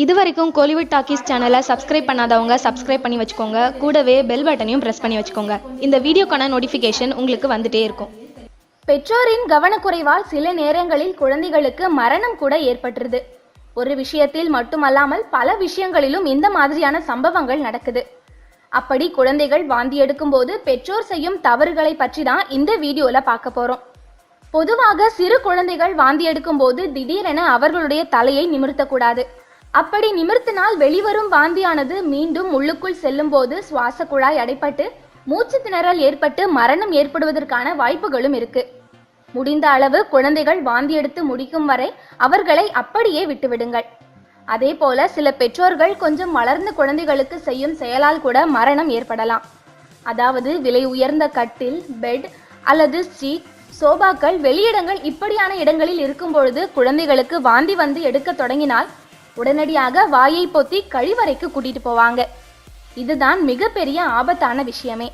இது வரைக்கும் Kollywood talkies சேனலை சப்ஸ்கிரைப் பண்ணாதவங்க சப்ஸ்கிரைப் பண்ணி வச்சுக்கோங்க. கூடவே பெல் பட்டனையும் ப்ரெஸ் பண்ணி வச்சுக்கோங்க. இந்த வீடியோக்கான நோட்டிஃபிகேஷன் உங்களுக்கு வந்துட்டே இருக்கும். பெற்றோரின் கவனக்குறைவால் சில நேரங்களில் குழந்தைகளுக்கு மரணம் கூட ஏற்பட்டுருது. ஒரு விஷயத்தில் மட்டுமல்லாமல் பல விஷயங்களிலும் இந்த மாதிரியான சம்பவங்கள் நடக்குது. அப்படி குழந்தைகள் வாந்தி எடுக்கும்போது பெற்றோர் செய்யும் தவறுகளை பற்றி தான் இந்த வீடியோல பார்க்க போறோம். பொதுவாக சிறு குழந்தைகள் வாந்தி எடுக்கும் போது திடீரென அவர்களுடைய தலையை நிமிர்த்தக்கூடாது. அப்படி நிமிர்த்தினால் வெளிவரும் வாந்தியானது மீண்டும் உள்ளுக்குள் செல்லும்போது சுவாச குழாய் அடைப்பட்டு மூச்சு திணறல் ஏற்பட்டு மரணம் ஏற்படுவதற்கான வாய்ப்புகளும் இருக்கு. முடிந்த அளவு குழந்தைகள் வாந்தி எடுத்து முடிக்கும் வரை அவர்களை அப்படியே விட்டுவிடுங்கள். அதே போல சில பெற்றோர்கள் கொஞ்சம் வளர்ந்த குழந்தைகளுக்கு செய்யும் செயலால் கூட மரணம் ஏற்படலாம். அதாவது விலை உயர்ந்த கட்டில் பெட் அல்லது ஸ்ட்ரீட் சோபாக்கள் வெளியிடங்கள் இப்படியான இடங்களில் இருக்கும் பொழுது குழந்தைகளுக்கு வாந்தி வந்து எடுக்க தொடங்கினால் உடனடியாக வாயை பொத்தி கழிவறைக்கு கூட்டிட்டு போவாங்க. இதுதான் மிகப்பெரிய ஆபத்தான விஷயமே.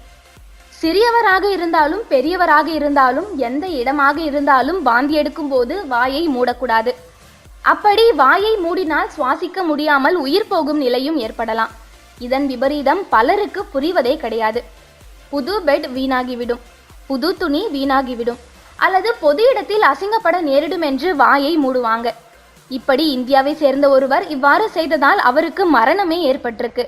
சிறியவராக இருந்தாலும் பெரியவராக இருந்தாலும் எந்த இடமாக இருந்தாலும் வாந்தி எடுக்கும்போது வாயை மூடக்கூடாது. அப்படி வாயை மூடினால் சுவாசிக்க முடியாமல் உயிர் போகும் நிலையும் ஏற்படலாம். இதன் விபரீதம் பலருக்கு புரிவதே கிடையாது. புது பெட் வீணாகிவிடும். புது துணி வீணாகிவிடும். அல்லது பொது இடத்தில் அசிங்கப்பட நேரிடும் என்று வாயை மூடுவாங்க. இப்படி இந்தியாவை சேர்ந்த ஒருவர் இவ்வாறு செய்ததால் அவருக்கு மரணமே ஏற்பட்டிருக்கு.